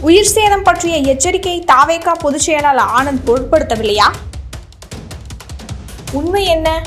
உயிர் சேதம் பற்றிய எச்சரிக்கை தாவேகா பொதுச் செயலாளர் ஆனந்த் பொருட்படுத்தவில்லையா? உண்மை என்ன?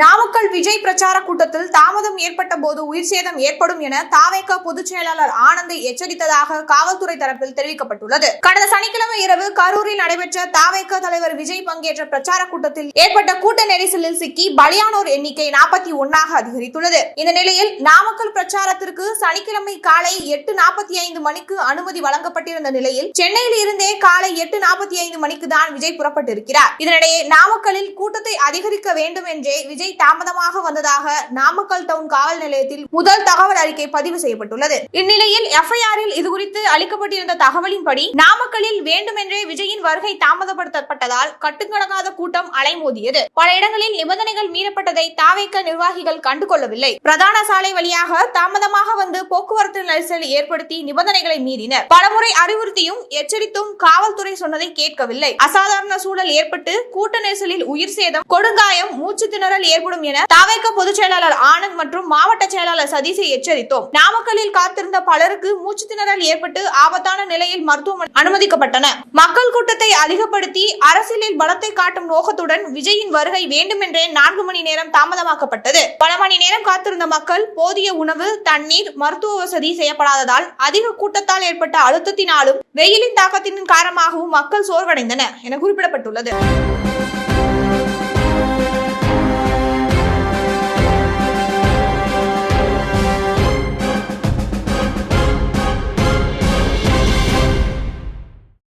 நாமக்கல் விஜய் பிரச்சார கூட்டத்தில் தாமதம் ஏற்பட்ட போது உயிர் சேதம் ஏற்படும் என தாவேக பொதுச் செயலாளர் ஆனந்தை எச்சரித்ததாக காவல்துறை தரப்பில் தெரிவிக்கப்பட்டுள்ளது. கடந்த சனிக்கிழமை இரவு கரூரில் நடைபெற்ற தாவேக தலைவர் விஜய் பங்கேற்ற பிரச்சார கூட்டத்தில் ஏற்பட்ட கூட்ட நெரிசலில் சிக்கி பலியானோர் எண்ணிக்கை நாற்பத்தி ஒன்னாக அதிகரித்துள்ளது. இந்த நிலையில் நாமக்கல் பிரச்சாரத்திற்கு சனிக்கிழமை காலை எட்டு நாற்பத்தி ஐந்து மணிக்கு அனுமதி வழங்கப்பட்டிருந்த நிலையில் சென்னையில் இருந்தே காலை எட்டு நாற்பத்தி ஐந்து மணிக்கு தான் விஜய் புறப்பட்டிருக்கிறார். இதனிடையே நாமக்கலில் கூட்டத்தை அதிகரிக்க வேண்டும் என்றே விஜய் தாமதமாக வந்ததாக நாமக்கல் டவுன் காவல் நிலையத்தில் முதல் தகவல் அறிக்கை பதிவு செய்யப்பட்டுள்ளது. இந்நிலையில் எஃப்ஐஆரில் இதுகுறித்து அளிக்கப்பட்டிருந்த தகவலின்படி நாமக்கலில் வேண்டுமென்றே விஜயின் வருகை தாமதப்படுத்தப்பட்டதால் கட்டுக்கடங்காத கூட்டம் அலைமோதியது. பல இடங்களில் நிபந்தனைகள் மீறப்பட்டதை தாவேக்க நிர்வாகிகள் கண்டுகொள்ளவில்லை. பிரதான சாலை வழியாக தாமதமாக வந்து போக்குவரத்து நெரிசல் ஏற்படுத்தி நிபந்தனைகளை மீறினர். பலமுறை அறிவுறுத்தியும் எச்சரித்தும் காவல்துறை சொன்னதை கேட்கவில்லை. அசாதாரண சூழல் ஏற்பட்டு கூட்ட நெரிசலில் உயிர் சேதம் கொடுங்காயம் மூச்சு திணறல் ஏற்படும் என தாவேக பொதுச் செயலாளர் ஆனந்த் மற்றும் மாவட்ட செயலாளர் சதீஷை எச்சரித்தோம். நாமக்கல்லில் காத்திருந்த பலருக்கு மூச்சு திணறல் ஏற்பட்டு ஆபத்தான நிலையில் மருத்துவமனை அனுமதிக்கப்பட்டன. மக்கள் கூட்டத்தை அதிகப்படுத்தி அரசியலில் பலத்தை காட்டும் நோக்கத்துடன் விஜயின் வருகை வேண்டுமென்றே நான்கு மணி நேரம் தாமதமாக்கப்பட்டது. பல மணி நேரம் காத்திருந்த மக்கள் போதிய உணவு தண்ணீர் மருத்துவ வசதி செய்யப்படாததால் அதிக கூட்டத்தால் ஏற்பட்ட அழுத்தத்தினாலும் வெயிலின் தாக்கத்தின் காரணமாகவும் மக்கள் சோர்வடைந்தனர் என குறிப்பிடப்பட்டுள்ளது.